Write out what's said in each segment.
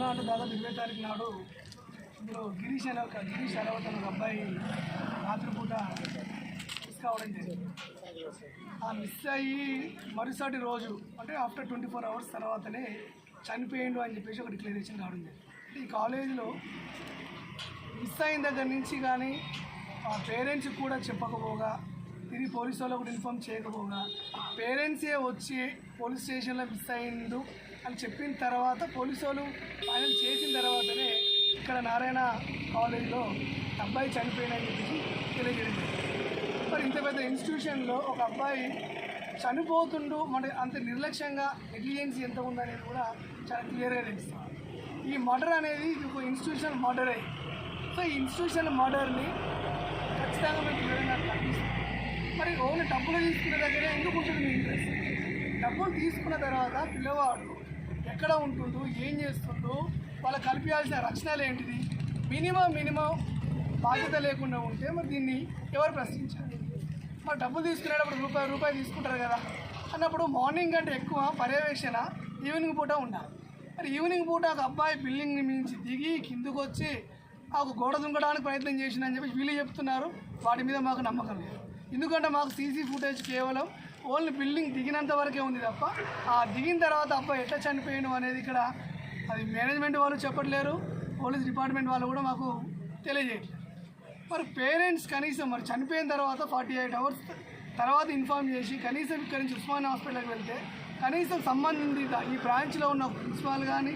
మొన్న దాదాపు ఇరవై తారీఖు నాడు ఇందులో గిరీష్ అనే ఒక గిరీష్ అరవత్ అనే ఒక అబ్బాయి రాత్రిపూట మిస్ కావడం జరిగింది. ఆ మిస్ అయ్యి మరుసటి రోజు అంటే ఆఫ్టర్ ట్వంటీ ఫోర్ అవర్స్ తర్వాతనే చనిపోయిండు అని చెప్పేసి ఒక డిక్లరేషన్ రావడం జరిగింది. ఈ కాలేజీలో మిస్ అయిన దగ్గర నుంచి కానీ ఆ పేరెంట్స్కి కూడా చెప్పకపోగా తిరిగి పోలీసు వాళ్ళు కూడా ఇన్ఫామ్ చేయకపోగా పేరెంట్సే వచ్చి పోలీస్ స్టేషన్లో మిస్ అయిండు అని చెప్పిన తర్వాత పోలీసు వాళ్ళు ఫైనల్ చేసిన తర్వాతనే ఇక్కడ నారాయణ కాలేజీలో అబ్బాయి చనిపోయిందని చెప్పేసి తెలియజేయండి మరి ఇంత పెద్ద ఇన్స్టిట్యూషన్లో ఒక అబ్బాయి చనిపోతుండు మన అంత నిర్లక్ష్యంగా నెగ్లిజెన్సీ ఎంత ఉందనేది కూడా చాలా క్లియర్గా తెలుస్తుంది. ఈ మర్డర్ అనేది ఇది ఒక ఇన్స్టిట్యూషన్ మర్డరే సో ఈ ఇన్స్టిట్యూషన్ మర్డర్ని ఖచ్చితంగా మేము క్లియర్గా కనిపిస్తుంది మరి ఓన్లీ డబ్బులు తీసుకునే దగ్గరే ఎందుకు ఉంటుంది మీ ఇంట్రెస్ట్ డబ్బులు తీసుకున్న తర్వాత పిల్లవాడు ఎక్కడ ఉంటుండు ఏం చేస్తుండు వాళ్ళకి కల్పించాల్సిన రక్షణలు ఏంటిది? మినిమం మినిమం బాధ్యత లేకుండా ఉంటే మరి దీన్ని ఎవరు ప్రశ్నించాలి మరి డబ్బులు తీసుకునేటప్పుడు రూపాయి రూపాయి తీసుకుంటారు కదా. అన్నప్పుడు మార్నింగ్ కంటే ఎక్కువ పర్యవేక్షణ ఈవినింగ్ పూట ఉండాలి. మరి ఈవినింగ్ పూట ఒక అబ్బాయి బిల్డింగ్ నుంచి దిగి కిందకు వచ్చి ఒక గోడ దుంకడానికి ప్రయత్నం చేసిందని చెప్పి వీళ్ళు చెప్తున్నారు. వాటి మీద మాకు నమ్మకం లేదు. ఎందుకంటే మాకు సీసీ ఫుటేజ్ కేవలం ఓన్లీ బిల్డింగ్ దిగినంత వరకే ఉంది తప్ప ఆ దిగిన తర్వాత అబ్బాయి ఎట్లా చనిపోయాను అనేది ఇక్కడ అది మేనేజ్మెంట్ వాళ్ళు చెప్పట్లేరు పోలీస్ డిపార్ట్మెంట్ వాళ్ళు కూడా మాకు తెలియజేయట్లేదు. మరి పేరెంట్స్ కనీసం మరి చనిపోయిన తర్వాత ఫార్టీ ఎయిట్ అవర్స్ తర్వాత ఇన్ఫామ్ చేసి కనీసం ఇక్కడి నుంచి ఉస్మాన్ హాస్పిటల్కి వెళ్తే కనీసం సంబంధిత ఈ బ్రాంచ్లో ఉన్న ప్రిన్సిపాల్ కానీ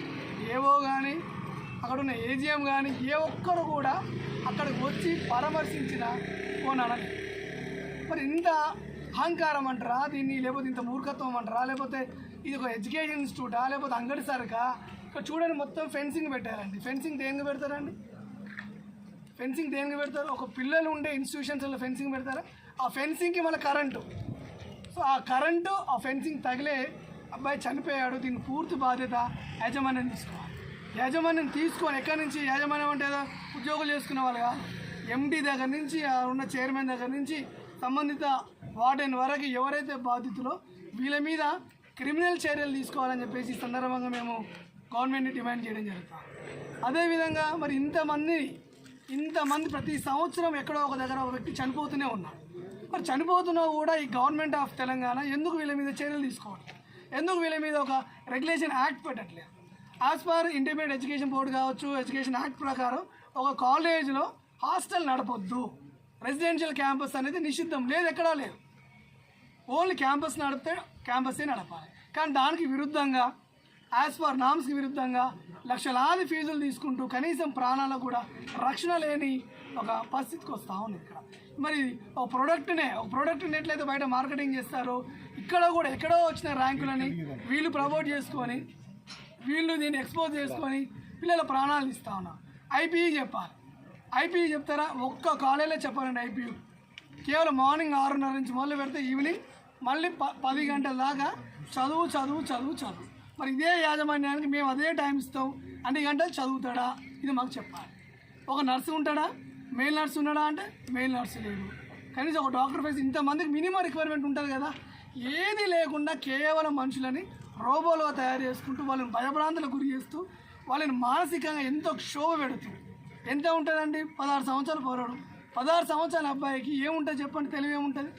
ఏవో కానీ అక్కడ ఉన్న ఏజిఎం కానీ ఏ ఒక్కరు కూడా అక్కడికి వచ్చి పరామర్శించిన పోనాలని మరి ఇంత అహంకారం అంటారా? దీన్ని లేకపోతే ఇంత మూర్ఖత్వం అంటారా? లేకపోతే ఇది ఒక ఎడ్యుకేషన్ ఇన్స్టిట్యూటా? లేకపోతే అంగడి సరుకా? ఇక్కడ చూడండి మొత్తం ఫెన్సింగ్ పెట్టారండి. ఫెన్సింగ్ దేనికి పెడతారండి? ఫెన్సింగ్ దేనికి పెడతారు? ఒక పిల్లలు ఉండే ఇన్స్టిట్యూషన్స్లో ఫెన్సింగ్ పెడతారా? ఆ ఫెన్సింగ్కి మళ్ళీ కరెంటు. సో ఆ కరెంటు ఆ ఫెన్సింగ్ తగిలే అబ్బాయి చనిపోయాడు. దీని పూర్తి బాధ్యత యాజమాన్యం తీసుకోవాలి. యాజమాన్యం తీసుకొని ఎక్కడి నుంచి? యాజమాన్యం అంటే ఏదో ఉద్యోగులు చేసుకునే వాళ్ళు ఎండీ ఎండి దగ్గర నుంచి ఉన్న చైర్మన్ దగ్గర నుంచి సంబంధిత వార్డెన్ వరకు ఎవరైతే బాధితులో వీళ్ళ మీద క్రిమినల్ చర్యలు తీసుకోవాలని చెప్పేసి సందర్భంగా మేము గవర్నమెంట్ని డిమాండ్ చేయడం జరుగుతుంది. అదేవిధంగా మరి ఇంతమంది ఇంతమంది ప్రతి సంవత్సరం ఎక్కడో ఒక దగ్గర ఒక వ్యక్తి చనిపోతూనే ఉన్నారు. మరి చనిపోతున్నా కూడా ఈ గవర్నమెంట్ ఆఫ్ తెలంగాణ ఎందుకు వీళ్ళ మీద చర్యలు తీసుకోవాలి ఎందుకు వీళ్ళ మీద ఒక రెగ్యులేషన్ యాక్ట్ పెట్టట్లేదు? As per intermediate education board కావచ్చు ఎడ్యుకేషన్ యాక్ట్ ప్రకారం ఒక కాలేజీలో హాస్టల్ నడపొద్దు. రెసిడెన్షియల్ క్యాంపస్ అనేది నిషిద్ధం. లేదు ఎక్కడా లేదు. ఓన్లీ క్యాంపస్ నడిపితే క్యాంపసే నడపాలి. కానీ దానికి విరుద్ధంగా యాజ్ పర్ నామ్స్కి విరుద్ధంగా లక్షలాది ఫీజులు తీసుకుంటూ కనీసం ప్రాణాలకు కూడా రక్షణ లేని ఒక పరిస్థితికి వస్తూ ఉంది ఇక్కడ. మరి ఒక ప్రోడక్ట్నే ఒక ప్రోడక్ట్ని ఎట్లయితే బయట మార్కెటింగ్ చేస్తారో ఇక్కడ కూడా ఎక్కడో వచ్చిన ర్యాంకులని వీళ్ళు ప్రమోట్ చేసుకొని వీళ్ళు దీన్ని ఎక్స్పోజ్ చేసుకొని పిల్లల ప్రాణాలు ఇస్తా ఉన్నారు. ఐపీఈ చెప్పాలి. ఐపీ చెప్తారా? ఒక్క కాలేజీలో చెప్పాలండి ఐపీయూ కేవలం మార్నింగ్ ఆరున్నర నుంచి మొదలు పెడితే ఈవినింగ్ మళ్ళీ ప పది గంటల దాకా చదువు చదువు చదువు చదువు. మరి ఇదే యాజమాన్యానికి మేము అదే టైం ఇస్తాం. అన్ని గంటలు చదువుతాడా? ఇది మాకు చెప్పాలి. ఒక నర్సు ఉంటాడా? మెయిల్ నర్సు ఉన్నాడా అంటే మెయిల్ నర్సు లేదు కనీసం ఒక డాక్టర్ ఫేస్ ఇంతమందికి మినిమం రిక్వైర్మెంట్ ఉంటుంది కదా. ఏది లేకుండా కేవలం మనుషులని రోబోలుగా తయారు చేసుకుంటూ వాళ్ళని భయభ్రాంతులకు గురి చేస్తూ వాళ్ళని మానసికంగా ఎంతో క్షోభ పెడుతూ ఎంత ఉంటుందండి? పదహారు సంవత్సరాలు పోరాడు. పదహారు సంవత్సరాల అబ్బాయికి ఏముంటుంది చెప్పండి? తెలివి ఏముంటుంది?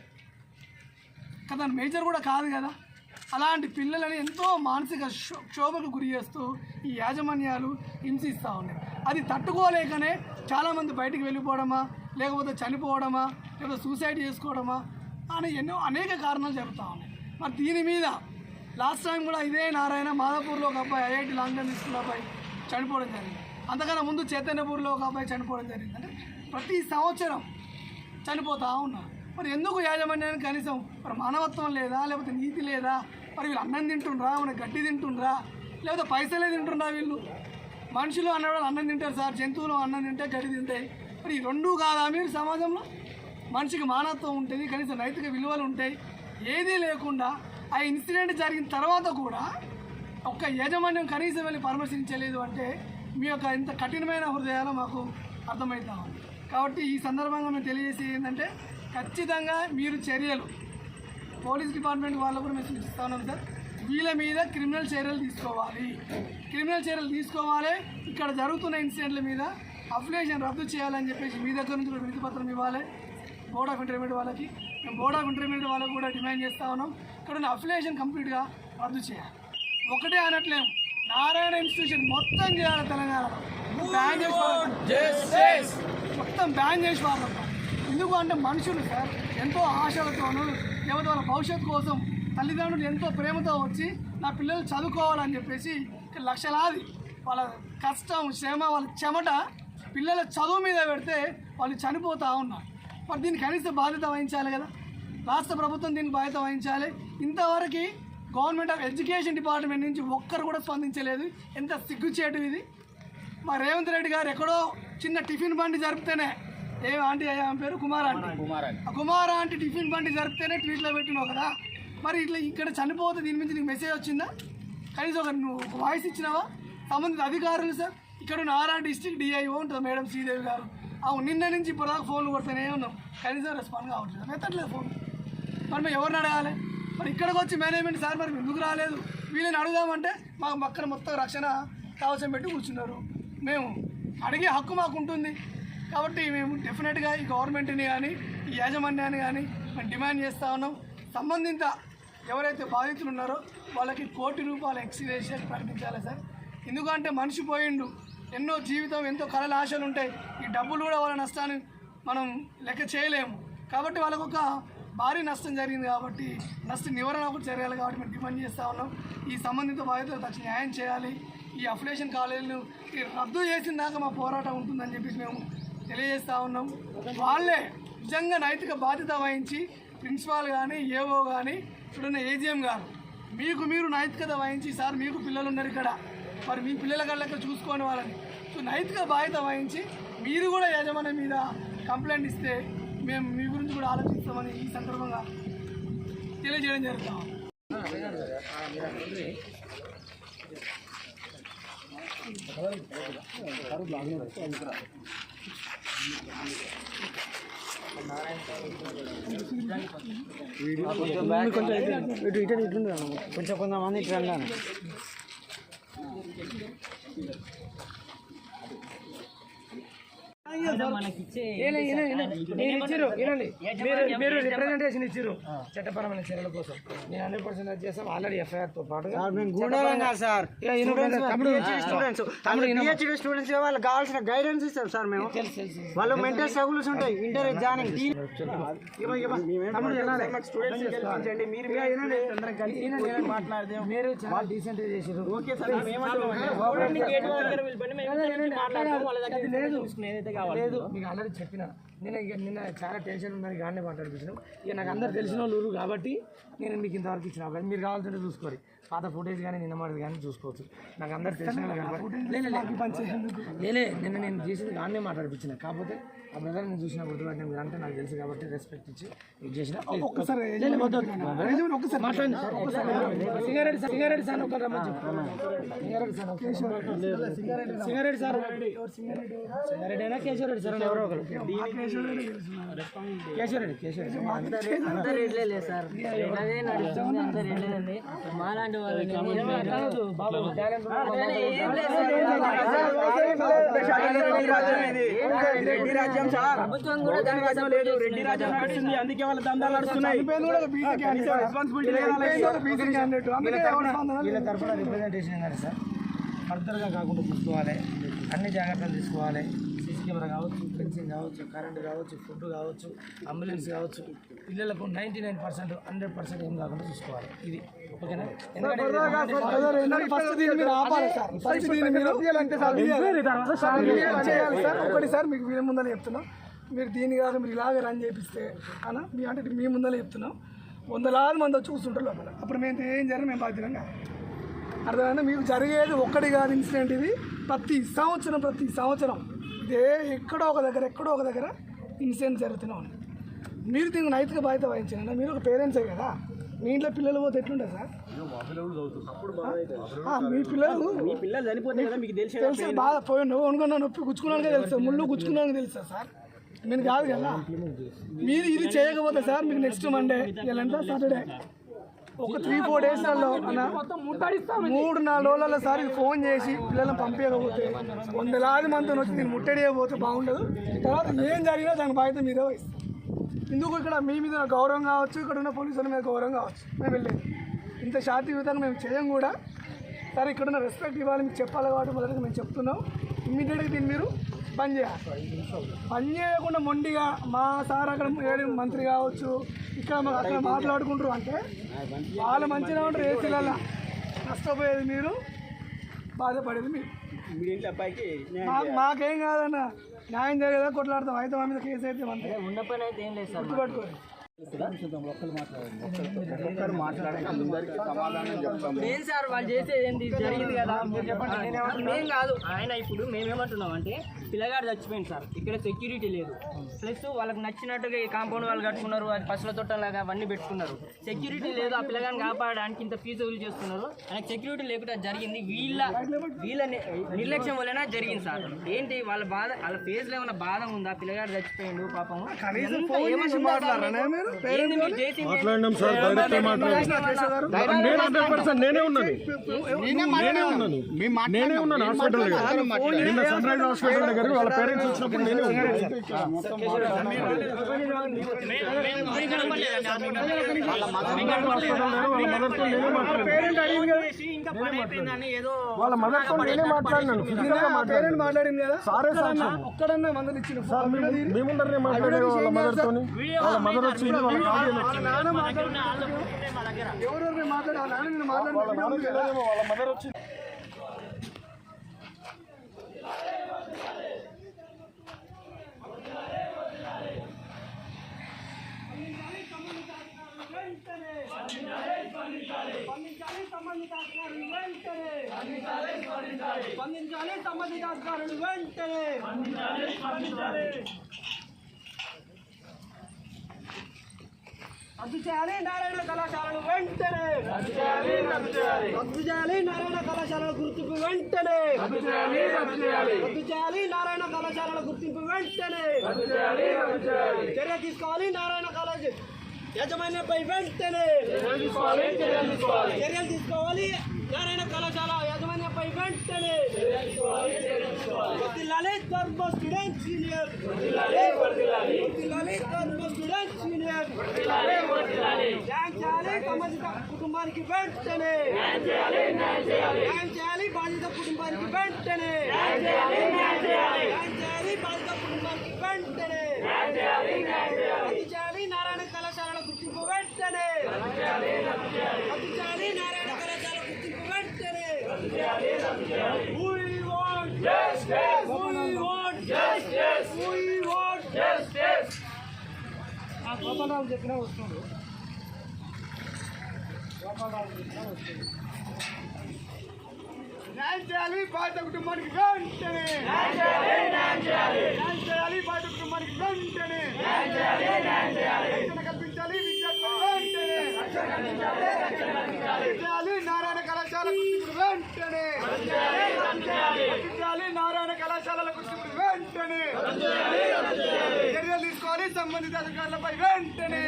కదా మేజర్ కూడా కాదు కదా. అలాంటి పిల్లలని ఎంతో మానసిక క్షో- క్షోభకు గురి చేస్తూ ఈ యాజమాన్యాలు హింసిస్తూ ఉన్నాయి. అది తట్టుకోలేకనే చాలామంది బయటికి వెళ్ళిపోవడమా? లేకపోతే చనిపోవడమా? లేకపోతే సూసైడ్ చేసుకోవడమా? అని ఎన్నో అనేక కారణాలు జరుగుతూ ఉన్నాయి. మరి దీని మీద లాస్ట్ టైం కూడా ఇదే నారాయణ మాదాపూర్లో ఒక అబ్బాయి ఐఐటి లాంగ్డన్ తీసుకున్న అబ్బాయి చనిపోవడం జరిగింది. అంతకన్నా ముందు చైతన్యపూర్లో ఒక అబ్బాయి చనిపోవడం జరిగింది. అంటే ప్రతి సంవత్సరం చనిపోతూ ఉన్నారు. మరి ఎందుకు యాజమాన్యానికి కనీసం మరి మానవత్వం లేదా లేకపోతే నీతి లేదా? మరి వీళ్ళు అన్నం తింటుండ్రా మన గడ్డి తింటుండ్రా? లేకపోతే పైసలే తింటుండ్రా వీళ్ళు? మనుషులు అన్నవాళ్ళు అన్నం తింటారు సార్ జంతువులు అన్నం తింటే గడ్డి తింటాయి మరి ఈ రెండు కాదా మీరు సమాజంలో? మనిషికి మానవత్వం ఉంటుంది కనీసం నైతిక విలువలు ఉంటాయి. ఏదీ లేకుండా ఆ ఇన్సిడెంట్ జరిగిన తర్వాత కూడా ఒక్క యాజమాన్యం కనీసం వెళ్ళి పరామర్శించలేదు అంటే మీ యొక్క ఇంత కఠినమైన హృదయాలు మాకు అర్థమవుతా ఉంది. కాబట్టి ఈ సందర్భంగా మేము తెలియజేసి ఏంటంటే ఖచ్చితంగా మీరు చర్యలు పోలీస్ డిపార్ట్మెంట్ వాళ్ళు కూడా మేము సూచిస్తా ఉన్నాం సార్ వీళ్ళ మీద క్రిమినల్ చర్యలు తీసుకోవాలి. క్రిమినల్ చర్యలు తీసుకోవాలి ఇక్కడ జరుగుతున్న ఇన్సిడెంట్ల మీద అఫిలేషన్ రద్దు చేయాలని చెప్పేసి మీ దగ్గర నుంచి కూడా వినతి పత్రం ఇవ్వాలి. బోర్డ్ ఆఫ్ ఇంటర్మీడియట్ వాళ్ళకి మేము బోర్డ్ ఆఫ్ ఇంటర్మీడియట్ వాళ్ళకి కూడా డిమాండ్ చేస్తా ఉన్నాం. ఇక్కడ ఉన్న కంప్లీట్గా రద్దు చేయాలి. ఒకటే అనట్లేము. నారాయణ ఇన్స్టిట్యూషన్ మొత్తం చేయాలి తెలంగాణలో బ్యాన్ చేసి మొత్తం బ్యాన్ చేసి వాళ్ళం ఎందుకు అంటే మనుషులు సార్ ఎంతో ఆశలతోనూ లేకపోతే వాళ్ళ భవిష్యత్తు కోసం తల్లిదండ్రులు ఎంతో ప్రేమతో వచ్చి నా పిల్లలు చదువుకోవాలని చెప్పేసి లక్షలాది వాళ్ళ కష్టం శ్రమ వాళ్ళ చెమట పిల్లల చదువు మీద పెడితే వాళ్ళు చనిపోతూ ఉన్నారు. మరి దీనికి కనీస బాధ్యత వహించాలి కదా? రాష్ట్ర ప్రభుత్వం దీనికి బాధ్యత వహించాలి. ఇంతవరకు గవర్నమెంట్ ఆఫ్ ఎడ్యుకేషన్ డిపార్ట్మెంట్ నుంచి ఒక్కరు కూడా స్పందించలేదు. ఎంత సిగ్గుచేటు ఇది. మా రేవంత్ రెడ్డి గారు ఎక్కడో చిన్న టిఫిన్ బండి జరిపితేనే ఏ ఆంటీ ఆమె పేరు? కుమార్ ఆంటీ. ఆ కుమార్ ఆంటీ టిఫిన్ బండి జరిపితేనే ట్వీట్లో పెట్టినావు కదా. మరి ఇట్లా ఇక్కడ చనిపోతే దీని నుంచి నీకు మెసేజ్ వచ్చిందా? కనీసం ఒక నువ్వు ఒక వాయిస్ ఇచ్చినావా? సంబంధిత అధికారులు సార్ ఇక్కడ ఉన్న ఆర్ఆ డిస్టిక్ డిఐఓ ఉంటుంది మేడం శ్రీదేవి గారు. అవును నిన్న నుంచి ఇప్పటిదాకా ఫోన్లు కొడుతూనే ఉన్నాం. కనీసం రెస్పాండ్ కావట్లేదు. ఎత్తట్లేదు ఫోన్. మరి మేము ఎవరిని అడగాలి? మరి ఇక్కడికి వచ్చి మేనేజ్మెంట్ సార్ మరి ఎందుకు రాలేదు? వీళ్ళని అడుగుదామంటే మాకు పక్కన మొత్తం రక్షణ కవచం పెట్టి కూర్చున్నారు. మేము అడిగే హక్కు మాకు ఉంటుంది. కాబట్టి మేము డెఫినెట్గా ఈ గవర్నమెంట్ని కానీ ఈ యాజమాన్యాన్ని కానీ మేము డిమాండ్ చేస్తూ ఉన్నాం. సంబంధిత ఎవరైతే బాధితులు ఉన్నారో వాళ్ళకి కోటి రూపాయల ఎక్స్గ్రేషన్ ప్రకటించాలి సార్. ఎందుకంటే మనిషి పోయిండు ఎన్నో జీవితం ఎంతో కళల ఆశలు ఉంటాయి. ఈ డబ్బులు కూడా వాళ్ళ నష్టాన్ని మనం లెక్క చేయలేము. కాబట్టి వాళ్ళకు ఒక భారీ నష్టం జరిగింది కాబట్టి నష్ట నివారణ కూడా జరగాలి కాబట్టి మేము డిమాండ్ చేస్తూ ఉన్నాం. ఈ సంబంధిత బాధితులకు తక్షణ న్యాయం చేయాలి. ఈ అఫిలేషన్ కాలేజీలు రద్దు చేసిన దాకా మా పోరాటం ఉంటుందని చెప్పేసి మేము తెలియజేస్తూ ఉన్నాం. వాళ్ళే నిజంగా నైతిక బాధ్యత వహించి ప్రిన్సిపాల్ కానీ ఏఓ కానీ ఇప్పుడున్న ఏజిఎం గారు మీకు మీరు నైతికత వహించి సార్ మీకు పిల్లలు ఉన్నారు ఇక్కడ. మరి మీ పిల్లల కళ్ళకి చూసుకోని వాళ్ళని? సో నైతిక బాధ్యత వహించి మీరు కూడా యజమాని మీద కంప్లైంట్ ఇస్తే మేము మీ గురించి కూడా ఆలోచిస్తామని ఈ సందర్భంగా తెలియజేయడం జరుగుతాం కొంచెం కొంతమంది ఇట్లా ఇటు ఇచ్చిర్రు వినండి మీరు మీరు రిప్రజెంటేషన్ ఇచ్చిర్రు చట్టపరమైన చర్యల కోసం. నేను హండ్రెడ్ పర్సెంట్ చేస్తాం ఆల్రెడీ ఎఫ్ఐఆర్తో పాటు సార్ స్టూడెంట్స్ పిహెచ్డి స్టూడెంట్స్ వాళ్ళకి కావాల్సిన గైడెన్స్ ఇస్తాం సార్ మేము. వాళ్ళు మెంటల్ స్ట్రగుల్స్ ఉంటాయి ఇంటర్ జాయినింగ్ మీరు చాలా డీసెంట్ చేసారు ఓకే సార్ లేదు మీకు ఆల్రెడీ చెప్పిన. నేను ఇక నిన్న చాలా టెన్షన్ ఉన్నది కానీ మాట్లాడిపించినాం ఇక నాకు అందరు తెలిసిన వాళ్ళు కాబట్టి నేను మీకు ఇంతవరకు ఇచ్చిన అవకాశం. మీరు కావాల్సింటే చూసుకోరు పాత ఫుటేజ్ కానీ నిన్న మాటది కానీ చూసుకోవచ్చు. నాకు అందరు తెలిసిన. లేలే నిన్న నేను చేసింది కానీ మాట్లాడిపించిన. కాకపోతే ఆ బ్రదర్ నేను చూసిన గుర్తుపట్టిన మీరు అంటే నాకు తెలుసు కాబట్టి రెస్పెక్ట్ ఇచ్చి ఇది చేసిన. ఒక్కసారి సింగారెడ్డి సార్ సింగారెడ్డి సార్ రమ్మని చెప్పు. సింగారెడ్డి సార్ ఒకటి. సింగారెడ్డి సార్. సింగారెడ్డి అయినా కేశవరెడ్డి సార్ ఎవరో ఒకరు. కేశవరెడ్డి కేశవరెడ్డి అందరు సార్. మాలాంటి లేదు రెడ్డి రాజ్యం నడుస్తుంది అందుకే వాళ్ళ దందాలు నడుస్తున్నాయి రెస్పాన్సిబిలిటీ వీళ్ళ తరఫున రిప్రజెంటేషన్ సార్? ఫర్దర్గా కాకుండా చూసుకోవాలి. అన్ని జాగ్రత్తలు తీసుకోవాలి. కెమెరా కావచ్చు ఫెన్సింగ్ కావచ్చు కరెంట్ కావచ్చు ఫుడ్ కావచ్చు అంబులెన్స్ కావచ్చు పిల్లలకు ninety nine percent hundred percent ఏం కాకుండా చూసుకోవాలి. ఇది. ఓకేనా? ఒకటి సార్ మీకు వీళ్ళ ముందర చెప్తున్నాం. మీరు దీని కాదు మీరు ఇలాగే రన్ చేపిస్తే అన్న మీ అంటే మీ ముందర చెప్తున్నాం. వందలాది మంది వచ్చి కూర్చుంటారు లోపల. అప్పుడు మేము ఏం జరిగిన మేము బాధ్యతంగా అర్థమైందా? మీకు జరిగేది ఒక్కటి కాదు ఇన్సిడెంట్ ఇది. ప్రతి సంవత్సరం ప్రతి సంవత్సరం ఇదే ఎక్కడో ఒక దగ్గర ఎక్కడో ఒక దగ్గర ఇన్సిడెంట్ జరుగుతూనే ఉంది. మీరు దీనికి నైతిక బాధ్యత వహించండి. మీరు ఒక పేరెంట్సే కదా. మీ ఇంట్లో పిల్లలు పోతే ఎట్లుంటుంది సార్? మీ పిల్లలు మీ పిల్లలు చనిపోతే కదా మీకు తెలిసి తెలుసు బాధ పోయి నువ్వు అనుకున్నా నొప్పి గుచ్చుకున్నాకే తెలుసు. ముళ్ళు గుచ్చుకున్నాక తెలుసా సార్. మీరు కాదు కదా. మీరు ఇది చేయకపోతే సార్ మీకు నెక్స్ట్ మండే ఎంత? సాటర్డే ఒక త్రీ ఫోర్ డేస్లలో మూడు నాలుగు రోజులలో సారి ఫోన్ చేసి పిల్లలను పంపించకపోతే వందలాది మందితో వచ్చి నేను ముట్టడియకపోతే బాగుండదు. తర్వాత ఏం జరిగినా దాని బాధ్యత మీరే వహిస్తాం. ఎందుకు ఇక్కడ మీ మీద గౌరవం కావచ్చు ఇక్కడ ఉన్న పోలీసుల మీద గౌరవం కావచ్చు మేము వెళ్ళేది ఇంత శాంతియుతంగా మేము చేయం కూడా. సరే ఇక్కడ ఉన్న రెస్పెక్ట్ ఇవ్వాలి మీకు చెప్పాలి కాబట్టి మొదటిగా మేము చెప్తున్నాం. ఇమ్మీడియట్గా దీన్ని మీరు పని చేయాలి పని చేయకుండా మొండిగా మా సార్ అక్కడ ఏడు మంత్రి కావచ్చు ఇక్కడ అక్కడ మాట్లాడుకుంటారు అంటే వాళ్ళు మంచిగా ఉంటారు ఏసీలలో నష్టపోయేది మీరు బాధపడేది మీరు. మాకు మాకేం కాదన్న న్యాయం జరిగేదా కొట్లాడతాం అయితే మా మీద కేసు అయితే లేదు సార్ వాళ్ళు చేసేది ఏంది? జరిగింది కదా. మేం కాదు. ఆయన ఇప్పుడు మేమేమంటున్నాం అంటే పిల్లగాడు చచ్చిపోయింది సార్. ఇక్కడ సెక్యూరిటీ లేదు. ప్లస్ వాళ్ళకి నచ్చినట్టుగా ఈ కాంపౌండ్ వాళ్ళు కట్టుకున్నారు. అది పసుల తొట్టలాగా అవన్నీ పెట్టుకున్నారు. సెక్యూరిటీ లేదు. ఆ పిల్లగాని కాపాడడానికి ఇంత ఫీజు వసూలు చేస్తున్నారు. ఆయనకు సెక్యూరిటీ లేకుండా జరిగింది. వీళ్ళ వీళ్ళ నిర్లక్ష్యం వలన జరిగింది సార్. ఏంటి? వాళ్ళ బాధ వాళ్ళ ఫేస్లో ఏమైనా బాధ ఉందా? పిల్లగాడు చచ్చిపోయిండు పాపం కనీసం మాట్లాడినాం సార్ డైరెక్ట్ మాట్లాడాం నేను హండ్రెడ్ పర్సెంట్ నేనే ఉన్నాను. నేనే ఉన్నాను. నేనే ఉన్నాను. హాస్పిటల్ దగ్గర నిన్న సన్ రైజ్ హాస్పిటల్ దగ్గర వాళ్ళ పేరెంట్స్ వచ్చినప్పుడు నేనే ఉన్నాను. వాళ్ళ మదర్తో నేనే మాట్లాడాను. వాళ్ళ మదర్తో నేనే మాట్లాడినాను. ఫిజికల్గా మా పేరెంట్ మాట్లాడింది కదా? సారే సాక్ష్యం. ఒక్కడన్నా మందలు ఇచ్చిన సార్ మేము మేముందరనే మాట్లాడే వాళ్ళ మదర్ వచ్చి వాళ్ళ నాన్న వాళ్ళ నాన్న మాట్లాడి ఎవరెవరు మాట్లాడి వాళ్ళ నాన్న నేను మాట్లాడి వాళ్ళ మదర్ వచ్చి స్పందించాలి సంబంధిత అధికారులు వెంటనే. రద్దు చేయాలి నారాయణ కళాశాలను వెంటనే. రద్దు చేయాలి రద్దు నారాయణ కళాశాలల గుర్తింపు వెంటనే రద్దు చేయాలి రద్దు చేయాలి రద్దు చేయాలి నారాయణ కళాశాలల గుర్తింపు వెంటనే రద్దు చేయాలి రద్దు చేయాలి చర్య తీసుకోవాలి నారాయణ కాలేజ్. యాజమాన్యంపై వెంటనే చర్యలు తీసుకోవాలి చర్యలు తీసుకోవాలి చర్యలు తీసుకోవాలి నారాయణ కళాశాల యాజమాన్యంపై వెంటనే వర్ధిల్లాలి ధర్మ స్టూడెంట్ సీనియర్ వర్ధిల్లాలి ధర్మ స్టూడెంట్ సీనియర్ న్యాయం చేయాలి సంబంధిత కుటుంబానికి వెంటనే. న్యాయం చేయాలి బాధిత కుటుంబానికి వెంటనే. న్యాయం చేయాలి బాధిత కుటుంబానికి వెంటనే. రద్దు చేయాలి నారాయణ కళాశాలల గుర్తింపు వెంటనే. రద్దు చేయాలి Narayana We want justice. We want justice. We want justice. ఆ గోపాలరావు చెప్పిన వస్తుంది గోపాలరావు చెప్పిన వస్తుంది న్యాయం చేయాలి బాధిత కుటుంబానికి వెంటనే న్యాయం చేయాలి బాధిత కుటుంబానికి వెంటనే రక్షణ కల్పించాలి విద్యార్థులకు వెంటనే వెంటనే! చేయాలి నారాయణ కళాశాలల గుర్తింపు వెంటనే! చర్యలు తీసుకోవాలి సంబంధిత అధికారులపై వెంటనే!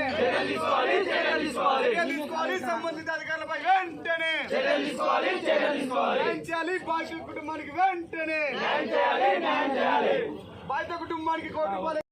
తీసుకోవాలి సంబంధిత అధికారులపై వెంటనే! చేయాలి బాధితుల కుటుంబానికి వెంటనే! బాధిత కుటుంబానికి కోటి రూపాయలు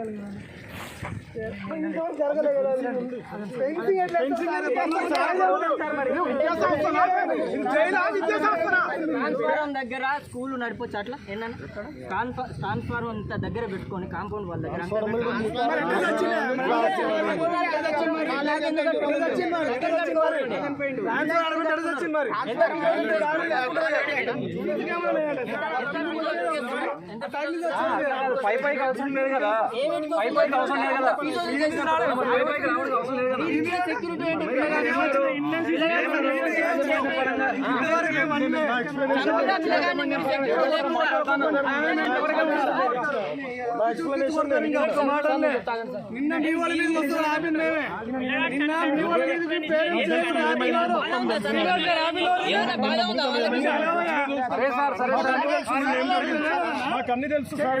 लगे దగ్గర స్కూల్ నడిపోవచ్చు అట్లా? ఏంటన్నా ట్రాన్స్ఫార్మర్ అంత దగ్గర పెట్టుకోండి కాంపౌండ్ వాళ్ళ దగ్గర. పై పైకి అవసరం లేదు కదా. పై పైకి అవసరం లేదు కదా. నిన్న మీ వాళ్ళ మీద వస్తున్నారు మాకు అన్ని తెలుసు సార్